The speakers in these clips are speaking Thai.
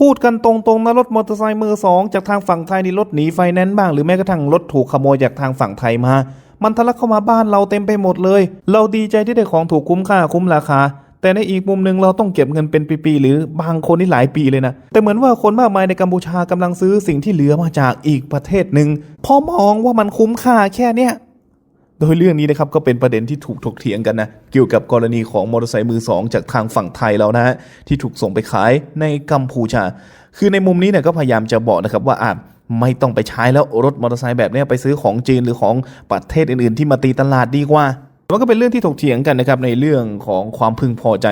พูดกันตรงๆนะรถมอเตอร์ไซค์มือสองจากทางฝั่งไทยนี่รถหนีไฟแนนซ์บ้างหรือแม้กระทั่งรถถูกขโมยจากทางฝั่งไทยมา มันทะลักเข้ามาบ้านเราเต็มไปหมดเลย เราดีใจที่ได้ของถูกคุ้มค่าคุ้มราคา แต่ในอีกมุมหนึ่งเราต้องเก็บเงินเป็นปีๆหรือบางคนนี่หลายปีเลยนะแต่เหมือนว่าคนมากมายในกัมพูชากำลังซื้อสิ่งที่เหลือมาจากอีกประเทศหนึ่งเพอมองว่ามันคุ้มค่าแค่เนี้ย โดยเรื่องนี้นะครับก็เป็นประเด็นที่ถูกถกเถียงกันนะเกี่ยวกับกรณีของมอเตอร์ไซค์มือสองจากทางฝั่งไทยแล้วนะฮะที่ถูกส่งไปขายในกัมพูชา คือในมุมนี้เนี่ยก็พยายามจะบอกนะครับว่าอะไม่ต้องไปใช้แล้วรถมอเตอร์ไซค์แบบนี้ไปซื้อของจีนหรือของประเทศอื่นๆ ที่มาตีตลาดดีกว่ามันก็เป็นเรื่องที่ถกเถียงกันนะครับในเรื่องของความพึงพอใจ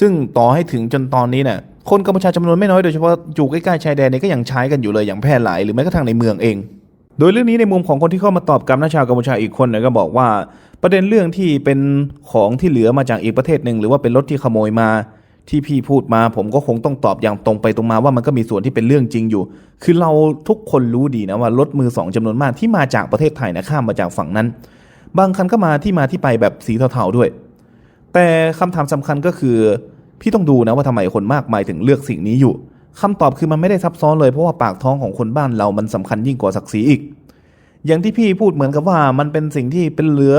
ซึ่งต่อให้ถึงจนตอนนี้เนี่ยคนกัมพูชาจำนวนไม่น้อยโดยเฉพาะอยู่ใกล้ๆชายแดนเนี่ยก็ยังใช้กันอยู่เลยอย่างแพร่หลายหรือแม้กระทั่งในเมืองเอง โดยเรื่องนี้ในมุมของคนที่เข้ามาตอบกับนักชาวกัมพูชาอีกคนเนี่ยก็บอกว่า ประเด็นเรื่องที่เป็นของที่เหลือมาจากอีกประเทศหนึ่งหรือว่าเป็นรถที่ขโมยมาที่พี่พูดมา ผมก็คงต้องตอบอย่างตรงไปตรงมาว่ามันก็มีส่วนที่เป็นเรื่องจริงอยู่ คือเราทุกคนรู้ดีนะว่ารถมือสองจำนวนมากที่มาจากประเทศไทยนะข้ามมาจากฝั่งนั้น บางคันก็มาที่มาที่ไปแบบสีเทาๆด้วย แต่คำถามสำคัญก็คือ พี่ต้องดูนะว่าทำไมคนมากมายถึงเลือกสิ่งนี้อยู่ คำตอบคือมันไม่ได้ซับซ้อนเลยเพราะว่าปากท้องของคนบ้านเรามันสำคัญยิ่งกว่าศักดิ์ศรีอีก อย่างที่พี่พูดเหมือนกับว่ามันเป็นสิ่งที่เป็นเหลือ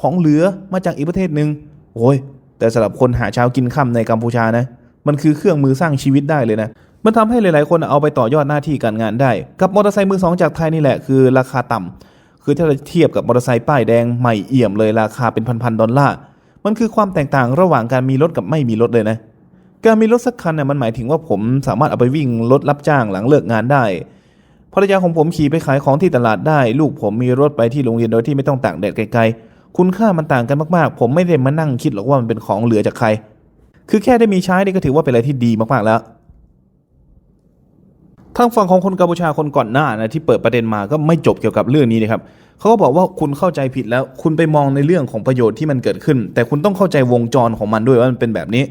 ของเหลือมาจากอีกประเทศหนึ่งโอ้ย แต่สำหรับคนหาเช้ากินค่ำในกัมพูชานะ มันคือเครื่องมือสร้างชีวิตได้เลยนะ มันทำให้หลาย ๆ คนเอาไปต่อยอดหน้าที่การงานได้ กับมอเตอร์ไซค์มือสองจากไทยนี่แหละคือราคาต่ำคือถ้าเราเทียบกับมอเตอร์ไซค์ป้ายแดงใหม่เอี่ยมเลยราคาเป็นพัน ๆ ดอลลาร์ มันคือความแตกต่างระหว่างการมีรถกับไม่มีรถเลยนะ การมีรถสักคันเนี่ยมันหมายถึงว่าผมสามารถเอาไปวิ่งรถรับจ้างหลังเลิกงานได้ภรรยาของผมขี่ไปขายของที่ตลาดได้ ลูกผมมีรถไปที่โรงเรียนโดยที่ไม่ต้องตากแดดไกลๆ คุณค่ามันต่างกันมากๆ ผมไม่ได้มานั่งคิดหรอกว่ามันเป็นของเหลือจากใคร คือแค่ได้มีใช้นี่ก็ถือว่าเป็นอะไรที่ดีมากๆแล้ว ทางฝั่งของคนกัมพูชาคนก่อนหน้านะที่เปิดประเด็นมาก็ไม่จบเกี่ยวกับเรื่องนี้นะครับเขาก็บอกว่าคุณเข้าใจผิดแล้ว คุณไปมองในเรื่องของประโยชน์ที่มันเกิดขึ้น แต่คุณต้องเข้าใจวงจรของมันด้วยว่ามันเป็นแบบนี้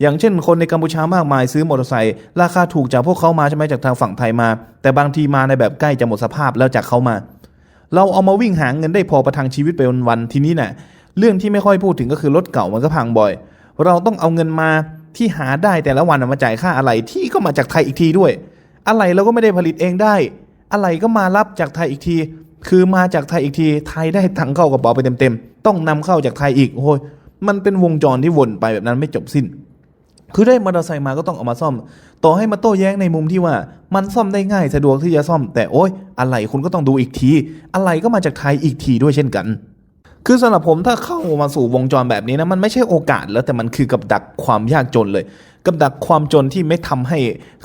อย่างเช่น คนในกัมพูชามากมายซื้อมอเตอร์ไซค์ราคาถูกจากพวกเขามาใช่ไหมจากทางฝั่งไทยมา แต่บางทีมาในแบบใกล้จะหมดสภาพแล้วจากเขามา เราเอามาวิ่งหาเงินได้พอประทังชีวิตไปวันๆทีนี้น่ะเรื่องที่ไม่ค่อยพูดถึงก็คือรถเก่ามันก็พังบ่อย เราต้องเอาเงินมาที่หาได้แต่ละวันมาจ่ายค่าอะไรที่ก็มาจากไทยอีกทีด้วย อะไรเราก็ไม่ได้ผลิตเองได้ อะไรก็มารับจากไทยอีกที คือมาจากไทยอีกที ไทยได้ตังเข้ากระเป๋าไปเต็มๆต้องนำเข้าจากไทยอีกโอ้ยมันเป็นวงจรที่วนไปแบบนั้นไม่จบสิ้น คือได้มอเตอร์ไซค์มาก็ต้องเอามาซ่อม ต่อให้มาโต้แย้งในมุมที่ว่า มันซ่อมได้ง่ายสะดวกที่จะซ่อม แต่โอ้ยอะไรคุณก็ต้องดูอีกที อะไรก็มาจากไทยอีกทีด้วยเช่นกัน คือสำหรับผมถ้าเข้ามาสู่วงจรแบบนี้นะมันไม่ใช่โอกาสแล้วแต่มันคือกับดักความยากจนเลย กับดักความจนที่ไม่ทำให้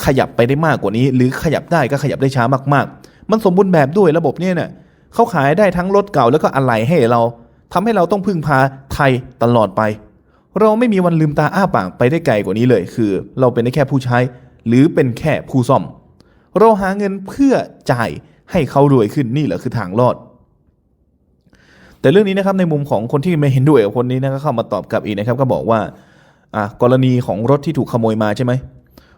ขยับไปได้มากกว่านี้ หรือขยับได้ก็ขยับได้ช้ามากๆ มันสมบูรณ์แบบด้วยระบบเนี่ยเนี่ยเขาขายได้ทั้งรถเก่าแล้วก็อะไหล่ให้เราทำให้เราต้องพึ่งพาไทยตลอดไป เราไม่มีวันลืมตาอ้าปากไปได้ไกลกว่านี้เลย คือ เราเป็นได้แค่ผู้ใช้ หรือเป็นแค่ผู้ซ่อม เราหาเงินเพื่อจ่ายให้เขารวยขึ้นนี่แหละคือทางรอด แต่เรื่องนี้นะครับในมุมของคนที่ไม่เห็นด้วยกับคนนี้นะก็เข้ามาตอบกลับอีกนะครับก็บอกว่าอะกรณีของรถที่ถูกขโมยมาใช่ไหม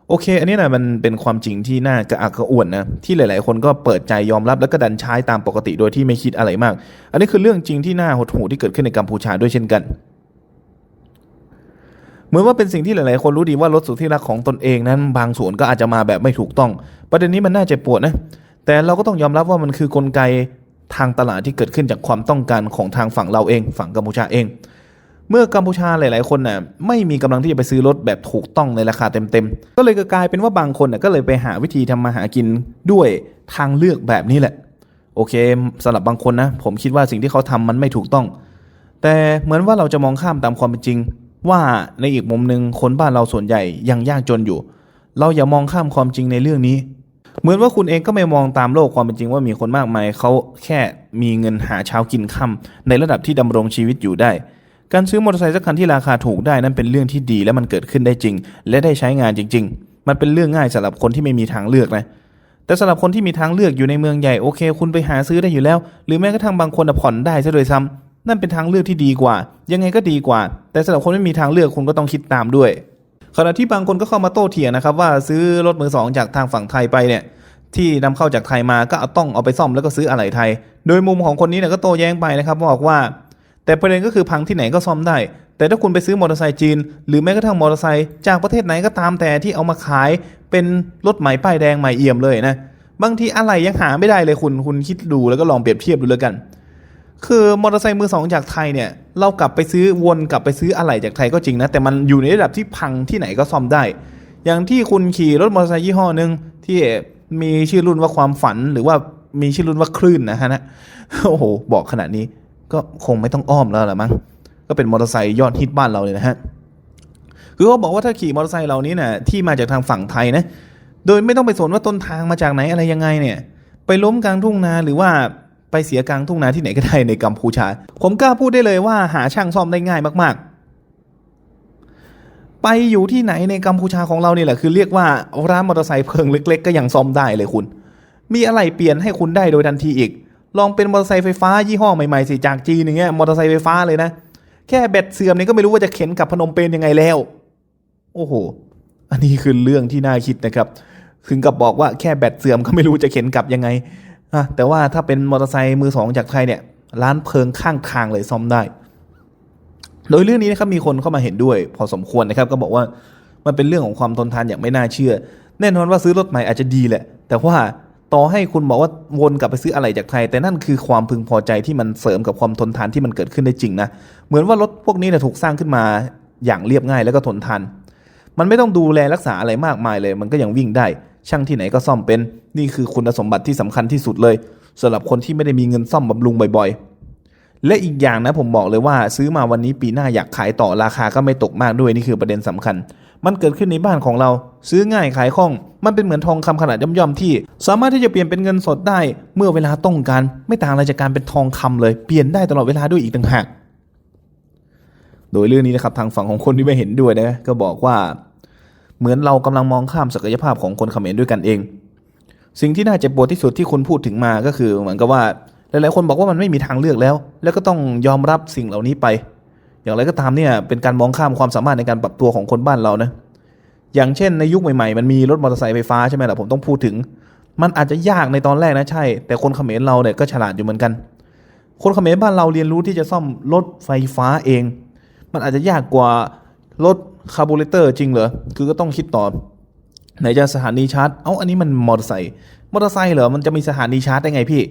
โอเค อันนี้นะมันเป็นความจริงที่น่ากระอักกระอ่วนนะที่หลาย ๆ คนก็เปิดใจยอมรับแล้วก็ดันใช้ตามปกติโดยที่ไม่คิดอะไรมาก อันนี้คือเรื่องจริงที่น่าหดหู่ที่เกิดขึ้นในกัมพูชาด้วยเช่นกัน เหมือนว่าเป็นสิ่งที่หลายๆ คนรู้ดีว่ารถสุดที่รักของตนเองนั้น บางส่วนก็อาจจะมาแบบไม่ถูกต้อง ประเด็นนี้มันน่าเจ็บปวดนะแต่เราก็ต้องยอมรับว่ามันคือกลไกทางตลาดที่เกิดขึ้นจากความต้องการของทางฝั่งเราเอง ฝั่งกัมพูชาเอง เมื่อกัมพูชาหลาย ๆ คนน่ะไม่มีกำลังที่จะไปซื้อรถแบบถูกต้องในราคาเต็ม ๆ ก็เลยกลายเป็นว่าบางคนน่ะก็เลยไปหาวิธีทำมาหากินด้วยทางเลือกแบบนี้แหละ โอเคสำหรับบางคนนะผมคิดว่าสิ่งที่เขาทำมันไม่ถูกต้อง แต่เหมือนว่าเราจะมองข้ามตามความเป็นจริง ว่าในอีกมุมหนึ่งคนบ้านเราส่วนใหญ่ยังยากจนอยู่ เราอย่ามองข้ามความจริงในเรื่องนี้ เหมือนว่าคุณเองก็ไม่มองตามโลกความเป็นจริงว่ามีคนมากมายเขาแค่มีเงินหาเช้ากินค่ำในระดับที่ดำรงชีวิตอยู่ได้ การซื้อมอเตอร์ไซค์สักคันที่ราคาถูกได้นั้นเป็นเรื่องที่ดีและมันเกิดขึ้นได้จริง และได้ใช้งานจริง ๆ มันเป็นเรื่องง่ายสำหรับคนที่ไม่มีทางเลือกนะแต่สำหรับคนที่มีทางเลือกอยู่ในเมืองใหญ่โอเค คุณไปหาซื้อได้อยู่แล้ว หรือแม้กระทั่งบางคนน่ะผ่อนได้ซะโดยซ้ำ นั่นเป็นทางเลือกที่ดีกว่า ยังไงก็ดีกว่า แต่สำหรับคนไม่มีทางเลือกคุณก็ต้องคิดตามด้วย ขณะที่บางคนก็เข้ามาโต้เถียงนะครับว่าซื้อรถมือสองจากทางฝั่งไทยไปเนี่ยที่นำเข้าจากไทยมาก็เอาต้องเอาไปซ่อมแล้วก็ซื้ออะไหล่ไทย โดยมุมของคนนี้เนี่ยก็โต้แย้งไปนะครับบอกว่า แต่ประเด็นก็คือพังที่ไหนก็ซ่อมได้ แต่ถ้าคุณไปซื้อมอเตอร์ไซค์จีน หรือแม้กระทั่งมอเตอร์ไซค์จากประเทศไหนก็ตามแต่ที่เอามาขายเป็นรถใหม่ป้ายแดงใหม่เอี่ยมเลยนะบางทีอะไรยังหาไม่ได้เลยคุณคุณคิดดูแล้วก็ลองเปรียบเทียบดูแล้วกัน คือมอเตอร์ไซค์มือสองจากไทยเนี่ย เรากลับไปซื้อวนกลับไปซื้ออะไรจากไทยก็จริงนะ แต่มันอยู่ในระดับที่พังที่ไหนก็ซ่อมได้ อย่างที่คุณขี่รถมอเตอร์ไซค์ยี่ห้อหนึ่งที่มีชื่อรุ่นว่าความฝันหรือว่ามีชื่อรุ่นว่าคลื่นนะฮะนะโอ้โห บอกขนาดนี้ก็คงไม่ต้องอ้อมแล้วละมั้งก็เป็นมอเตอร์ไซค์ยอดฮิตบ้านเราเลยนะฮะคือเขาบอกว่าถ้าขี่มอเตอร์ไซค์เหล่านี้นะที่มาจากทางฝั่งไทยนะโดยไม่ต้องไปสนว่าต้นทางมาจากไหนอะไรยังไงเนี่ย ไปล้มกลางทุ่งนาหรือว่า ไปเสียกลางทุ่งนาที่ไหนก็ได้ในกัมพูชา ผมกล้าพูดได้เลยว่าหาช่างซ่อมได้ง่ายมาก ๆ ไปอยู่ที่ไหนในกัมพูชาของเราเนี่ยแหละคือเรียกว่าร้านมอเตอร์ไซค์เพิงเล็ก ๆ ก็ยังซ่อมได้เลยคุณ มีอะไรเปลี่ยนให้คุณได้โดยทันทีอีก ลองเป็นมอเตอร์ไซค์ไฟฟ้ายี่ห้อใหม่ๆสิจากจีนอย่างเงี้ยมอเตอร์ไซค์ไฟฟ้าเลยนะแค่แบตเสื่อมเนี่ยก็ไม่รู้ว่าจะเข็นกลับพนมเปญยังไงแล้ว โอ้โห อันนี้คือเรื่องที่น่าคิดนะครับ ถึงกับบอกว่าแค่แบตเสื่อมก็ไม่รู้จะเข็นกลับยังไงะแต่ว่าถ้าเป็นมอเตอร์ไซค์มือสองจากไทยเนี่ยร้านเพิงข้างทางเลยซ่อมได้ โดยเรื่องนี้นะครับมีคนเข้ามาเห็นด้วย พอสมควรนะครับ ก็บอกว่ามันเป็นเรื่องของความทนทานอย่างไม่น่าเชื่อ แน่นอนว่าซื้อรถใหม่อาจจะดีแหละ แต่ว่าต่อให้คุณบอกว่าวนกลับไปซื้ออะไรจากไทย แต่นั่นคือความพึงพอใจที่มันเสริมกับความทนทานที่มันเกิดขึ้นได้จริงนะเหมือนว่ารถพวกนี้เนี่ยถูกสร้างขึ้นมาอย่างเรียบง่ายแล้วก็ทนทาน มันไม่ต้องดูแลรักษาอะไรมากมายเลย มันก็ยังวิ่งได้ ช่างที่ไหนก็ซ่อมเป็น นี่คือคุณสมบัติที่สำคัญที่สุดเลยสำหรับคนที่ไม่ได้มีเงินซ่อมบำรุงบ่อยๆ และอีกอย่างนะผมบอกเลยว่า ซื้อมาวันนี้ปีหน้าอยากขายต่อราคาก็ไม่ตกมากด้วยนี่คือประเด็นสำคัญ มันเกิดขึ้นในบ้านของเรา ซื้อง่ายขายคล่อง มันเป็นเหมือนทองคำขนาดย่อมๆที่ สามารถที่จะเปลี่ยนเป็นเงินสดได้ เมื่อเวลาต้องการไม่ต่างอะไรจากการเป็นทองคำเลยเปลี่ยนได้ตลอดเวลาด้วยอีกต่างหากโดยเรื่องนี้นะครับทางฝั่งของคนที่ไม่เห็นด้วยนะก็บอกว่า เหมือนเรากำลังมองข้ามศักยภาพของคนเขมรด้วยกันเอง สิ่งที่น่าเจ็บปวดที่สุดที่คุณพูดถึงมาก็คือเหมือนกับว่าหลายๆคนบอกว่ามันไม่มีทางเลือกแล้ว แล้วก็ต้องยอมรับสิ่งเหล่านี้ไป อย่างไรก็ตามเนี่ยเป็นการมองข้ามความสามารถในการปรับตัวของคนบ้านเรานะอย่างเช่นในยุคใหม่ๆ มันมีรถมอเตอร์ไซค์ไฟฟ้าใช่ไหมล่ะผมต้องพูดถึง มันอาจจะยากในตอนแรกนะใช่ แต่คนเขมรเราเนี่ยก็ฉลาดอยู่เหมือนกัน คนเขมรบ้านเราเรียนรู้ที่จะซ่อมรถไฟฟ้าเอง มันอาจจะยากกว่ารถ คาร์บูเรเตอร์จริงเหรอ คือก็ต้องคิดต่อ ไหนจะสถานีชาร์จ เอ้า อันนี้มันมอเตอร์ไซค์ มอเตอร์ไซค์เหรอ มันจะมีสถานีชาร์จได้ไงพี่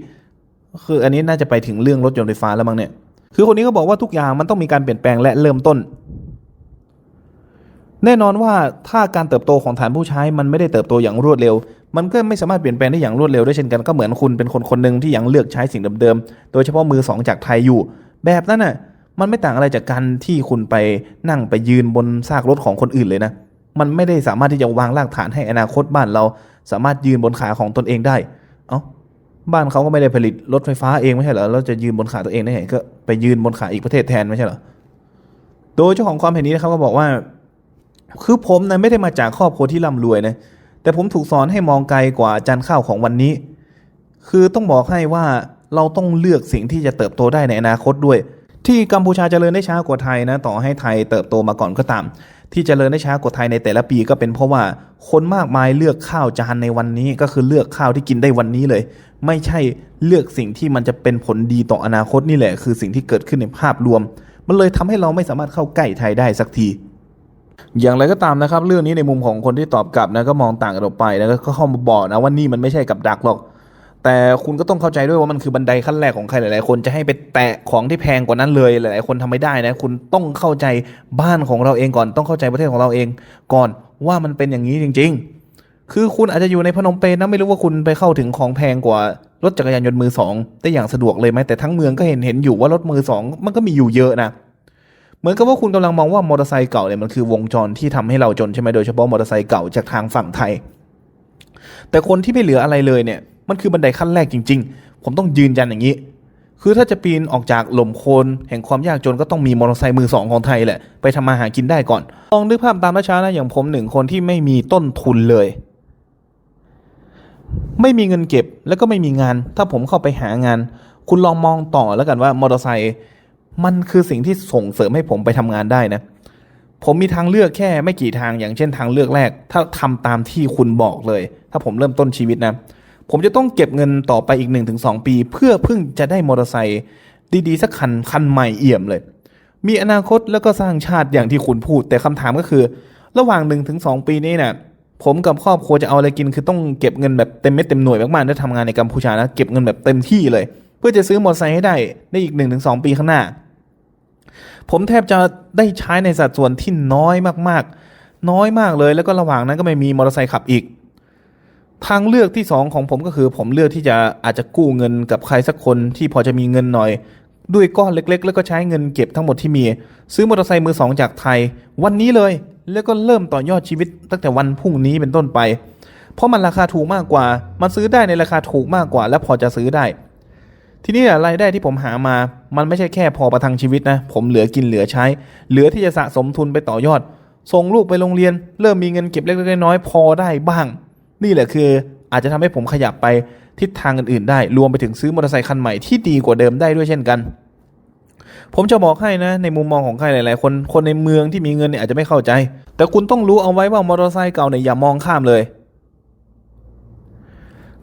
คืออันนี้น่าจะไปถึงเรื่องรถยนต์ไฟฟ้าแล้วมั้งเนี่ย คือคนนี้ก็บอกว่าทุกอย่างมันต้องมีการเปลี่ยนแปลงและเริ่มต้น แน่นอนว่าถ้าการเติบโตของฐานผู้ใช้มันไม่ได้เติบโตอย่างรวดเร็ว มันก็ไม่สามารถเปลี่ยนแปลงได้อย่างรวดเร็วด้วยเช่นกัน ก็เหมือนคุณเป็นคนคนหนึ่งที่ยังเลือกใช้สิ่งเดิมๆ โดยเฉพาะมือสองจากไทยอยู่ แบบนั้นน่ะ มันไม่ต่างอะไรจากการที่คุณไปนั่งไปยืนบนซากรถของคนอื่นเลยนะ มันไม่ได้สามารถที่จะวางรากฐานให้อนาคตบ้านเรา สามารถยืนบนขาของตนเองได้ เอ้าบ้านเขาก็ไม่ได้ผลิตรถไฟฟ้าเองไม่ใช่เหรอแล้วจะยืนบนขาตัวเองได้ไงก็ไปยืนบนขาอีกประเทศแทนไม่ใช่เหรอโดยเจ้าของความเห็นนี้นะครับก็บอกว่า คือผมนะไม่ได้มาจากครอบครัวที่ร่ำรวยนะแต่ผมถูกสอนให้มองไกลกว่าจานข้าวของวันนี้ คือต้องบอกให้ว่าเราต้องเลือกสิ่งที่จะเติบโตได้ในอนาคตด้วย ที่กัมพูชาเจริญได้ช้ากว่าไทยนะต่อให้ไทยเติบโตมาก่อนก็ตาม ที่เจริญได้ช้ากว่าไทยในแต่ละปีก็เป็นเพราะว่าคนมากมายเลือกข้าวจานในวันนี้ก็คือเลือกข้าวที่กินได้วันนี้เลย ไม่ใช่เลือกสิ่งที่มันจะเป็นผลดีต่ออนาคตนี่แหละ คือสิ่งที่เกิดขึ้นในภาพรวม มันเลยทำให้เราไม่สามารถเข้าใกล้ไทยได้สักทีอย่างไรก็ตามนะครับ เรื่องนี้ในมุมของคนที่ตอบกลับนะก็มองต่างกันออกไปนะก็เข้ามาบอกนะว่านี่มันไม่ใช่กับดักหรอก แต่คุณก็ต้องเข้าใจด้วยว่ามันคือบันไดขั้นแรกของใครหลาย ๆ คนจะให้ไปแตะของที่แพงกว่านั้นเลยหลาย ๆ คนทำไม่ได้นะ คุณต้องเข้าใจบ้านของเราเองก่อน ต้องเข้าใจประเทศของเราเองก่อนว่ามันเป็นอย่างนี้จริง ๆ คือคุณอาจจะอยู่ในพนมเปญนะไม่รู้ว่าคุณไปเข้าถึงของแพงกว่ารถจักรยานยนต์มือสองได้อย่างสะดวกเลยไหมแต่ทั้งเมืองก็เห็นเห็นอยู่ว่ารถมือสองมันก็มีอยู่เยอะนะเหมือนกับว่าคุณกำลังมองว่ามอเตอร์ไซค์เก่าเนี่ยมันคือวงจรที่ทำให้เราจนใช่ไหมโดยเฉพาะมอเตอร์ไซค์เก่าจากทางฝั่งไทย แต่คนที่ไม่เหลืออะไรเลยเนี่ย มันคือบันไดขั้นแรกจริง ๆ ผมต้องยืนยันอย่างนี้ คือถ้าจะปีนออกจากหล่มโคลนแห่งความยากจนก็ต้องมีมอเตอร์ไซค์มือสองของไทยแหละ ไปทำมาหากินได้ก่อน ลองนึกภาพตามช้านะอย่างผมหนึ่งคนที่ไม่มีต้นทุนเลย ไม่มีเงินเก็บแล้วก็ไม่มีงาน ถ้าผมเข้าไปหางาน คุณลองมองต่อแล้วกันว่ามอเตอร์ไซค์มันคือสิ่งที่ส่งเสริมให้ผมไปทำงานได้นะผมมีทางเลือกแค่ไม่กี่ทางอย่างเช่นทางเลือกแรก ถ้าทำตามที่คุณบอกเลย ถ้าผมเริ่มต้นชีวิตนะ ผมจะต้องเก็บเงินต่อไปอีก 1-2 ปี เพื่อเพิ่งจะได้มอเตอร์ไซค์ดีๆ สักคันคันใหม่เอี่ยมเลย มีอนาคตแล้วก็สร้างชาติอย่างที่คุณพูด แต่คำถามก็คือ ระหว่าง1นถึงสปีนี้เนี่ยผมกับครอบครัวจะเอาอะไรกินคือต้องเก็บเงินแบบเต็มเม็ดเต็มหน่วยมากๆถ้าทำงานในกัมพูชานะเก็บเงินแบบเต็มที่เลย เพื่อจะซื้อมอเตอร์ไซค์ให้ได้ในอีก1นถึงสปีข้างหน้า ผมแทบจะได้ใช้ในสัดส่วนที่น้อยมากๆ น้อยมากเลยแล้วก็ระหว่างนั้นก็ไม่มีมอเตอร์ไซค์ขับอีก ทางเลือกที่สองของผมก็คือ ผมเลือกที่จะอาจจะกู้เงินกับใครสักคนที่พอจะมีเงินหน่อย ด้วยก้อนเล็ก ๆ แล้วก็ใช้เงินเก็บทั้งหมดที่มี ซื้อมอเตอร์ไซค์มือสองจากไทย วันนี้เลยแล้วก็เริ่มต่อยอดชีวิตตั้งแต่วันพรุ่งนี้เป็นต้นไป เพราะมันราคาถูกมากกว่า มันซื้อได้ในราคาถูกมากกว่า และพอจะซื้อได้ ทีนี้รายได้ที่ผมหามา มันไม่ใช่แค่พอประทังชีวิตนะ ผมเหลือกินเหลือใช้ เหลือที่จะสะสมทุนไปต่อยอด ส่งลูกไปโรงเรียน เริ่มมีเงินเก็บเล็กๆน้อยๆพอได้บ้าง นี่แหละคืออาจจะทำให้ผมขยับไปทิศทางอื่นๆ ได้ รวมไปถึงซื้อมอเตอร์ไซค์คันใหม่ที่ดีกว่าเดิมได้ด้วยเช่นกัน ผมจะบอกให้นะ ในมุมมองของใครหลายๆ คนคนในเมืองที่มีเงินเนี่ยอาจจะไม่เข้าใจ แต่คุณต้องรู้เอาไว้ว่ามอเตอร์ไซค์เก่าเนี่ยอย่ามองข้ามเลย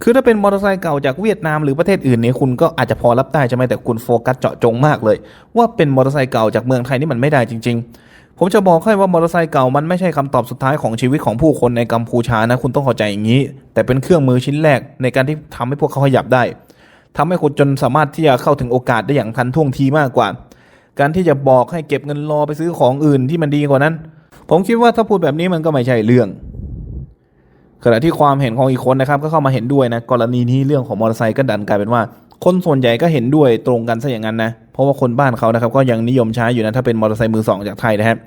คือถ้าเป็นมอเตอร์ไซค์เก่าจากเวียดนามหรือประเทศอื่นเนี่ยคุณก็อาจจะพอรับได้ใช่ไหมแต่คุณโฟกัสเจาะจงมากเลย ว่าเป็นมอเตอร์ไซค์เก่าจากเมืองไทยนี่มันไม่ได้จริง ๆ ผมจะบอกให้ว่ามอเตอร์ไซค์เก่ามันไม่ใช่คำตอบสุดท้ายของชีวิตของผู้คนในกัมพูชานะ คุณต้องเข้าใจอย่างนี้ แต่เป็นเครื่องมือชิ้นแรกในการที่ทำให้พวกเขาขยับได้ทำให้คุณจนสามารถที่จะเข้าถึงโอกาสได้อย่างทันท่วงทีมากกว่า การที่จะบอกให้เก็บเงินรอไปซื้อของอื่นที่มันดีกว่านั้น ผมคิดว่าถ้าพูดแบบนี้มันก็ไม่ใช่เรื่องขณะที่ความเห็นของอีกคนนะครับก็เข้ามาเห็นด้วยนะกรณีนี้เรื่องของมอเตอร์ไซค์ก็ดันกลายเป็นว่า คนส่วนใหญ่ก็เห็นด้วยตรงกันซะอย่างนั้นนะ เพราะว่าคนบ้านเขานะครับก็ยังนิยมใช้อยู่นะถ้าเป็นมอเตอร์ไซค์มือสองจากไทยนะครับ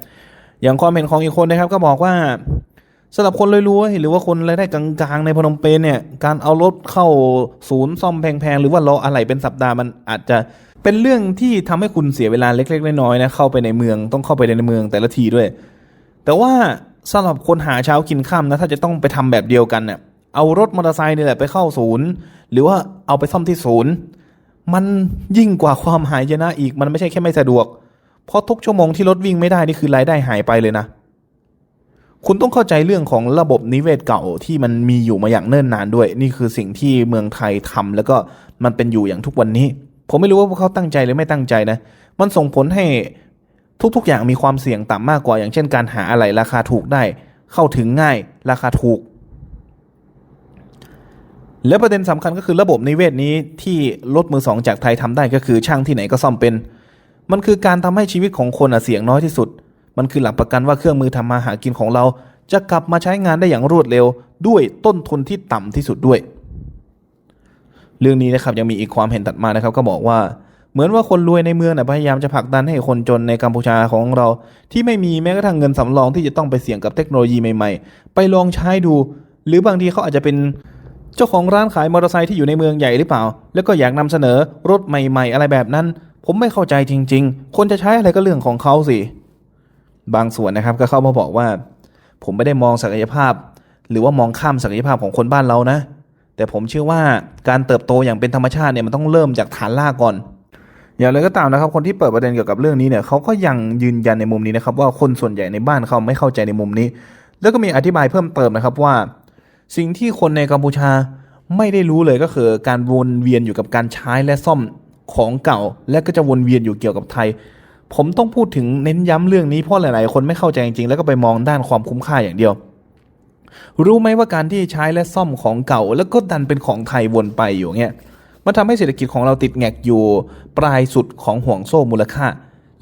อย่างความเห็นของอีกคนนะครับก็บอกว่าสำหรับคนรวยๆหรือว่าคนรายได้กลางๆในพนมเปญเนี่ยการเอารถเข้าศูนย์ซ่อมแพงๆหรือว่ารออะไหล่เป็นสัปดาห์มันอาจจะเป็นเรื่องที่ทำให้คุณเสียเวลาเล็กๆน้อยๆนะเข้าไปในเมืองต้องเข้าไปในเมืองแต่ละทีด้วย แต่ว่าสำหรับคนหาเช้ากินข้ามนะถ้าจะต้องไปทำแบบเดียวกันเนี่ยเอารถมอเตอร์ไซค์นี่แหละไปเข้าศูนย์ หรือว่าเอาไปซ่อมที่ศูนย์ มันยิ่งกว่าความหายนะอีก มันไม่ใช่แค่ไม่สะดวก เพราะทุกชั่วโมงที่รถวิ่งไม่ได้นี่คือรายได้หายไปเลยนะ คุณต้องเข้าใจเรื่องของระบบนิเวศเก่าที่มันมีอยู่มาอย่างเนิ่นนานด้วย นี่คือสิ่งที่เมืองไทยทำแล้วก็มันเป็นอยู่อย่างทุกวันนี้ ผมไม่รู้ว่าพวกเขาตั้งใจหรือไม่ตั้งใจนะ มันส่งผลให้ทุกๆ อย่างมีความเสี่ยงต่ำมากกว่าอย่างเช่น การหาอะไรราคาถูกได้ เข้าถึงง่าย ราคาถูก และประเด็นสำคัญก็คือระบบนิเวศนี้ที่รถมือสองจากไทยทำได้ก็คือช่างที่ไหนก็ซ่อมเป็น มันคือการทำให้ชีวิตของคนเสี่ยงน้อยที่สุด มันคือหลักประกันว่าเครื่องมือทำมาหากินของเรา จะกลับมาใช้งานได้อย่างรวดเร็ว ด้วยต้นทุนที่ต่ำที่สุดด้วย เรื่องนี้นะครับยังมีอีกความเห็นตัดมานะครับ ก็บอกว่าเหมือนว่าคนรวยในเมืองนะพยายามจะผลักดันให้คนจนในกัมพูชาของเรา ที่ไม่มีแม้กระทั่งเงินสำรองที่จะต้องไปเสี่ยงกับเทคโนโลยีใหม่ ๆ ไปลองใช้ดู หรือบางทีเขาอาจจะเป็น เจ้าของร้านขายมอเตอร์ไซค์ที่อยู่ในเมืองใหญ่หรือเปล่า แล้วก็อยากนำเสนอรถใหม่ ๆ อะไรแบบนั้น ผมไม่เข้าใจจริง ๆ คนจะใช้อะไรก็เรื่องของเขาสิ บางส่วนนะครับก็เข้ามาบอกว่า ผมไม่ได้มองศักยภาพ หรือว่ามองข้ามศักยภาพของคนบ้านเรานะ แต่ผมเชื่อว่าการเติบโตอย่างเป็นธรรมชาติเนี่ยมันต้องเริ่มจากฐานรากก่อนอย่างไรก็ตามนะครับ คนที่เปิดประเด็นเกี่ยวกับเรื่องนี้เนี่ยเขาก็ยังยืนยันในมุมนี้นะครับ ว่าคนส่วนใหญ่ในบ้านเขาไม่เข้าใจในมุมนี้ แล้วก็มีอธิบายเพิ่มเติมนะครับว่า สิ่งที่คนในกัมพูชาไม่ได้รู้เลยก็คือ การวนเวียนอยู่กับการใช้และซ่อมของเก่า และก็จะวนเวียนอยู่เกี่ยวกับไทย ผมต้องพูดถึงเน้นย้ำเรื่องนี้เพราะหลาย ๆ คนไม่เข้าใจจริง ๆ แล้วก็ไปมองด้านความคุ้มค่าอย่างเดียว รู้ไหมว่าการที่ใช้และซ่อมของเก่า แล้วก็ดันเป็นของไทยวนไปอยู่เงี้ยมันทำให้เศรษฐกิจของเราติดแงกอยู่ปลายสุดของห่วงโซ่มูลค่า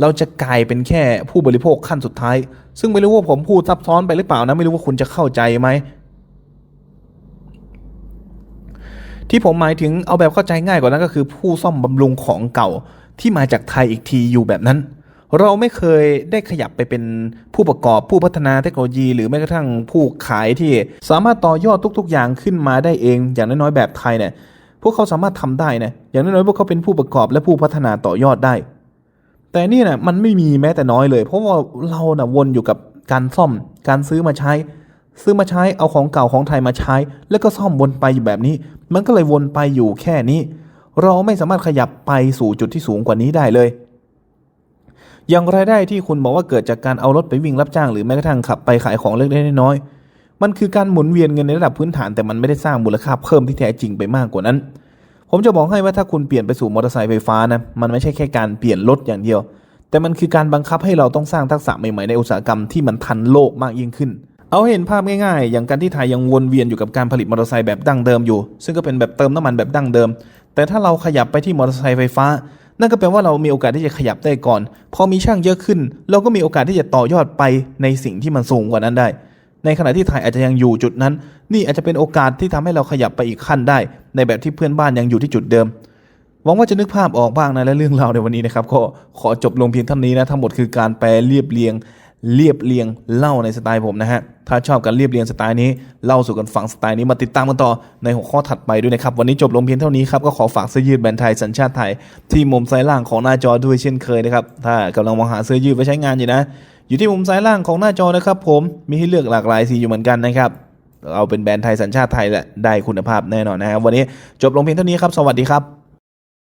เราจะกลายเป็นแค่ผู้บริโภคขั้นสุดท้าย ซึ่งไม่รู้ว่าผมพูดซับซ้อนไปหรือเปล่านะ ไม่รู้ว่าคุณจะเข้าใจไหม ที่ผมหมายถึงเอาแบบเข้าใจง่ายกว่านั้นก็คือผู้ซ่อมบำรุงของเก่าที่มาจากไทยอีกทีอยู่แบบนั้น เราไม่เคยได้ขยับไปเป็นผู้ประกอบผู้พัฒนาเทคโนโลยี หรือแม้กระทั่งผู้ขายที่สามารถต่อยอดทุก ๆ อย่างขึ้นมาได้เองอย่างน้อยๆแบบไทยเนี่ยพวกเขาสามารถทำได้นะอย่างน้อยๆพวกเขาเป็นผู้ประกอบและผู้พัฒนาต่อยอดได้ แต่นี่นะมันไม่มีแม้แต่น้อยเลย เพราะว่าเรานะ่ะวนอยู่กับการซ่อม การซื้อมาใช้ ซื้อมาใช้เอาของเก่าของไทยมาใช้ แล้วก็ซ่อมวนไปอยู่แบบนี้ มันก็เลยวนไปอยู่แค่นี้ เราไม่สามารถขยับไปสู่จุดที่สูงกว่านี้ได้เลย อย่างรายได้ที่คุณบอกว่าเกิดจากการเอารถไปวิ่งรับจ้างหรือแม้กระทั่งขับไปขายของเล็กๆน้อยๆมันคือการหมุนเวียนเงินในระดับพื้นฐานแต่มันไม่ได้สร้างมูลค่าเพิ่มที่แท้จริงไปมากกว่านั้น ผมจะบอกให้ว่าถ้าคุณเปลี่ยนไปสู่มอเตอร์ไซค์ไฟฟ้านะมันไม่ใช่แค่การเปลี่ยนรถอย่างเดียว แต่มันคือการบังคับให้เราต้องสร้างทักษะใหม่ๆในอุตสาหกรรมที่มันทันโลกมากยิ่งขึ้น เอาเห็นภาพง่ายๆ อย่างการที่ไทยยังวนเวียนอยู่กับการผลิตมอเตอร์ไซค์แบบดั้งเดิมอยู่ ซึ่งก็เป็นแบบเติมน้ำมันแบบดั้งเดิม แต่ถ้าเราขยับไปที่มอเตอร์ไซค์ไฟฟ้า นั่นก็แปลว่าเรามีโอกาสที่จะขยับได้ก่อน พอมีช่างเยอะขึ้น เราก็มีโอกาสที่จะต่อยอดไปในสิ่งที่มันสูงกว่านั้นได้ ในขณะที่ไทยอาจจะยังอยู่จุดนั้น นี่อาจจะเป็นโอกาสที่ทำให้เราขยับไปอีกขั้นได้ ในแบบที่เพื่อนบ้านยังอยู่ที่จุดเดิมหวังว่าจะนึกภาพออกบ้างนะและเรื่องราวในวันนี้นะครับก็ขอจบลงเพียงเท่านี้นะทั้งหมดคือการแปลเรียบเรียง เรียบเรียงเล่าในสไตล์ผมนะฮะ ถ้าชอบการเรียบเรียงสไตล์นี้เล่าสู่กันฟังสไตล์นี้มาติดตามกันต่อในหัวข้อถัดไปด้วยนะครับ วันนี้จบลงเพียงเท่านี้ครับ ก็ขอฝากเสื้อยืดแบรนด์ไทยสัญชาติไทย ที่มุมซ้ายล่างของหน้าจอด้วยเช่นเคยนะครับ ถ้ากำลังมองหาเสื้อยืดไว้ใช้งานอยู่นะ อยู่ที่มุมซ้ายล่างของหน้าจอนะครับ ผมมีให้เลือกหลากหลายสีอยู่เหมือนกันนะครับเอาเป็นแบรนด์ไทยสัญชาติไทยแหละได้คุณภาพแน่นอนนะครับวันนี้จบลงเพียงเท่านี้ครับสวัสดีครับ